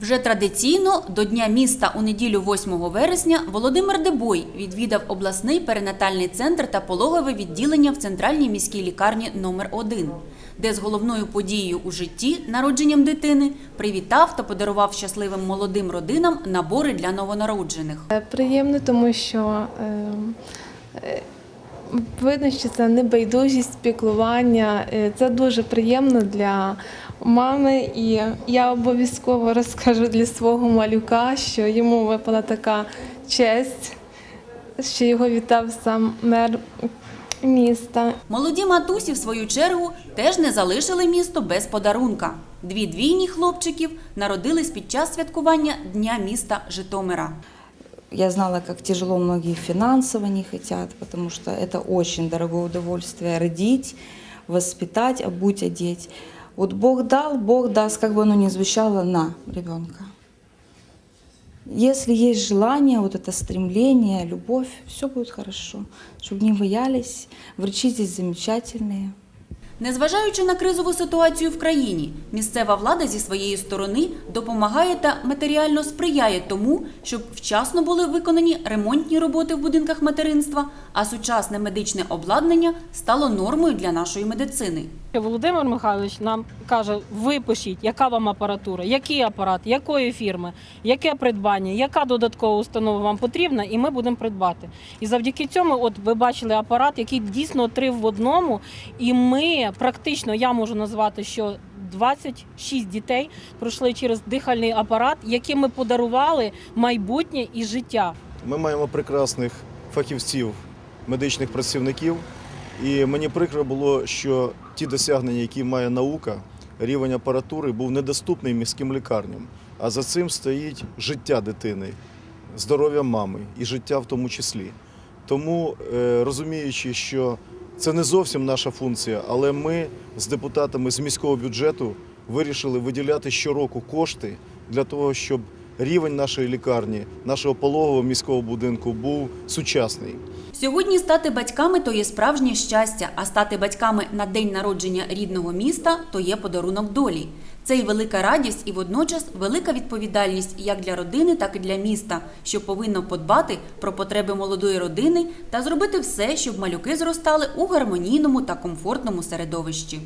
Вже традиційно до Дня міста у неділю 8 вересня Володимир Дебой відвідав обласний перинатальний центр та пологове відділення в центральній міській лікарні номер 1 де з головною подією у житті народженням дитини привітав та подарував щасливим молодим родинам набори для новонароджених. Е, Приємно, тому що е, е, видно, що це небайдужість, піклування. Е, Це дуже приємно для мами. І я обов'язково розкажу для свого малюка, що йому випала така честь, що його вітав сам мер міста. Молоді матусі, в свою чергу, теж не залишили місто без подарунка. Дві двійні хлопчиків народились під час святкування Дня міста Житомира. Я знала, как тяжело многие финансово не хотят, потому что это очень дорогое удовольствие родить, воспитать, обуть, одеть. Вот Бог дал, Бог даст, как бы оно ни звучало, на ребенка. Если есть желание, вот это стремление, любовь, все будет хорошо. Чтобы не боялись, врачи здесь замечательные. Незважаючи на кризову ситуацію в країні, місцева влада зі своєї сторони допомагає та матеріально сприяє тому, щоб вчасно були виконані ремонтні роботи в будинках материнства, а сучасне медичне обладнання стало нормою для нашої медицини. Володимир Михайлович нам каже: випишіть, яка вам апаратура, який апарат, якої фірми, яке придбання, яка додаткова установа вам потрібна, і ми будемо придбати. І завдяки цьому, от ви бачили апарат, який дійсно три в одному. І ми практично я можу назвати, що 26 дітей пройшли через дихальний апарат, яким ми подарували майбутнє і життя. Ми маємо прекрасних фахівців, медичних працівників, і мені прикро було, що ті досягнення, які має наука, рівень апаратури був недоступний міським лікарням. А за цим стоїть життя дитини, здоров'я мами і життя в тому числі. Тому, е, розуміючи, що це не зовсім наша функція, але ми з депутатами з міського бюджету вирішили виділяти щороку кошти для того, щоб рівень нашої лікарні, нашого пологового міського будинку був сучасний. Сьогодні стати батьками то є справжнє щастя, а стати батьками на день народження рідного міста то є подарунок долі. Це і велика радість, і водночас велика відповідальність як для родини, так і для міста, що повинно подбати про потреби молодої родини та зробити все, щоб малюки зростали у гармонійному та комфортному середовищі.